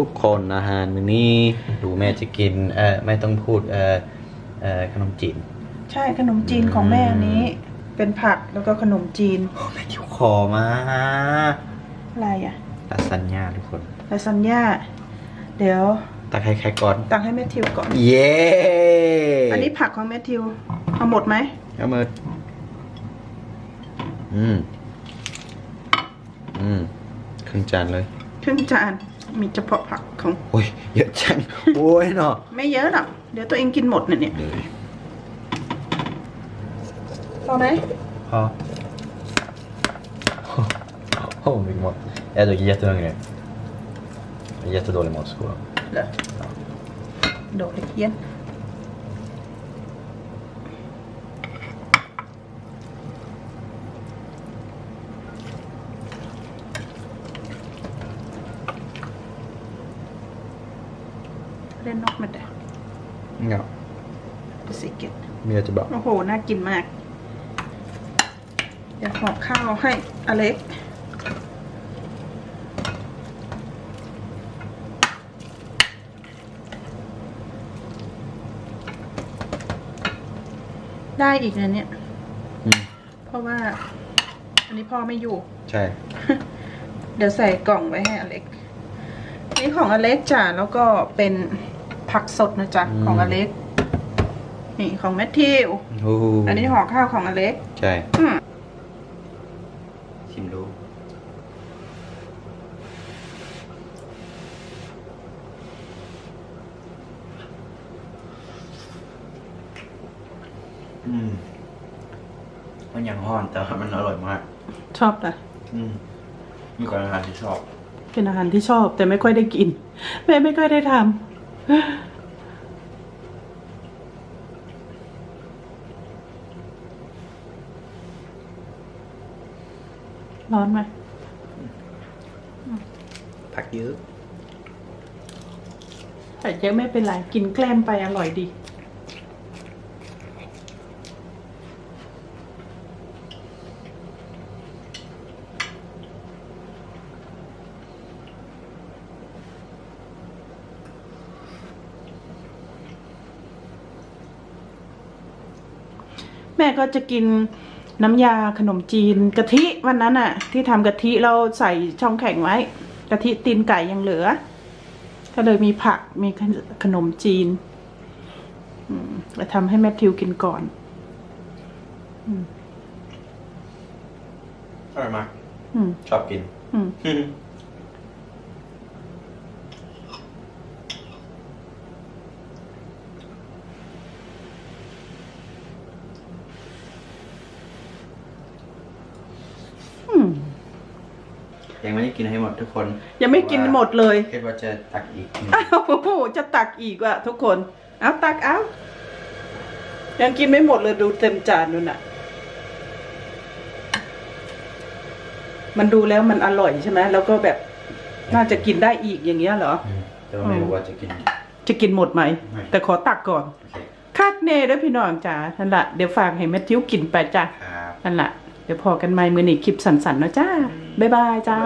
ทุกคนอาหารมื้อนี้ดูแม่จะกินเอ่อไม่ต้องพูดเอ่อเอ่อขนมจีน ใช่ขนมจีนของแม่อันนี้ เป็นผักแล้วก็ขนมจีนโอ้แม่คิวคอมาอะไรอะลาซานญ่าทุกคนลาซานญ่าเดี๋ยวตักให้ใครก่อน ตักให้แม่ทิวก่อน เย้อันนี้ผักของแม่ทิวเอาหมดไหมเอามืออืมอืมครึ่งจานเลย ครึ่งจาน มีเฉพาะผักของโอ้ยเยอะจังโอ้ยเนาะไม่เยอะหรอกเดี๋ยวตัวเองกินหมดน่ะเนี่ยเลยพอไหมพอโอ้ mycket mat. Jag är dock jättehungrig. Jag är jättedålig mat i skolan. เห รอโดดเฮียนเล่นนกมาแต่ Ja, สิเกต men jättebra. โอ้โห น่ากินมาก เดี๋ยวห่อข้าวให้อเล็กได้อีกนะเนี่ยอืมเพราะว่า อันนี้พ่อไม่อยู่ ใช่ เดี๋ยวใส่กล่องไว้ให้อเล็ก นี่ของอเล็กจ้ะแล้วก็เป็น ผักสดนะจ๊ะอืม ของอเล็ก นี่ของแมทธิว โอ้โหอันนี้ห่อข้าวของอเล็ก ใช่อืม ชิมดูอืมมันยังห้อนแต่ว่ามันอร่อยมาก ชอบนะอืมมีคนอาหารที่ชอบ เป็นอาหารที่ชอบแต่ไม่ค่อยได้กินแม่ไม่ค่อยได้ทำ ร้อนไหม ผักเยอะ แต่เยอะไม่เป็นไร กินแกล้มไปอร่อยดี แม่ก็จะกินน้ำยาขนมจีนกะทิวันนั้นอะที่ทำกะทิเราใส่ช่องแข็งไว้กะทิตีนไก่ยังเหลือ ก็เลยมีผักมีขนมจีนอืมแล้วทำให้แมทธิวกินก่อนอร่อยมากอืมชอบกิน อืม ยังไม่ได้กินให้หมดทุกคนยังไม่กินหมดเลยคิดว่าจะตักอีกหนึ่งอ้าวโอ้โหจะตักอีกว่ะทุกคน เอาตักเอายังกินไม่หมดเลยดูเต็มจานนู่นน่ะ มันดูแล้วมันอร่อยใช่ไหมแล้วก็แบบน่าจะกินได้อีกอย่างเงี้ยเหรออืมแต่ว่าไม่รู้ว่าจะกิน จะกินหมดไหมไม่แต่ขอตักก่อนโอเคคาดเน่ด้วยพี่น้องจ๋านั่นแหละเดี๋ยวฝากให้แมทธิวกินไปจ้ะครับนั่นแหละเดี๋ยวพอกันใหม่มือหนีคลิปสันๆเนาะจ้า บ๊ายบายจ้า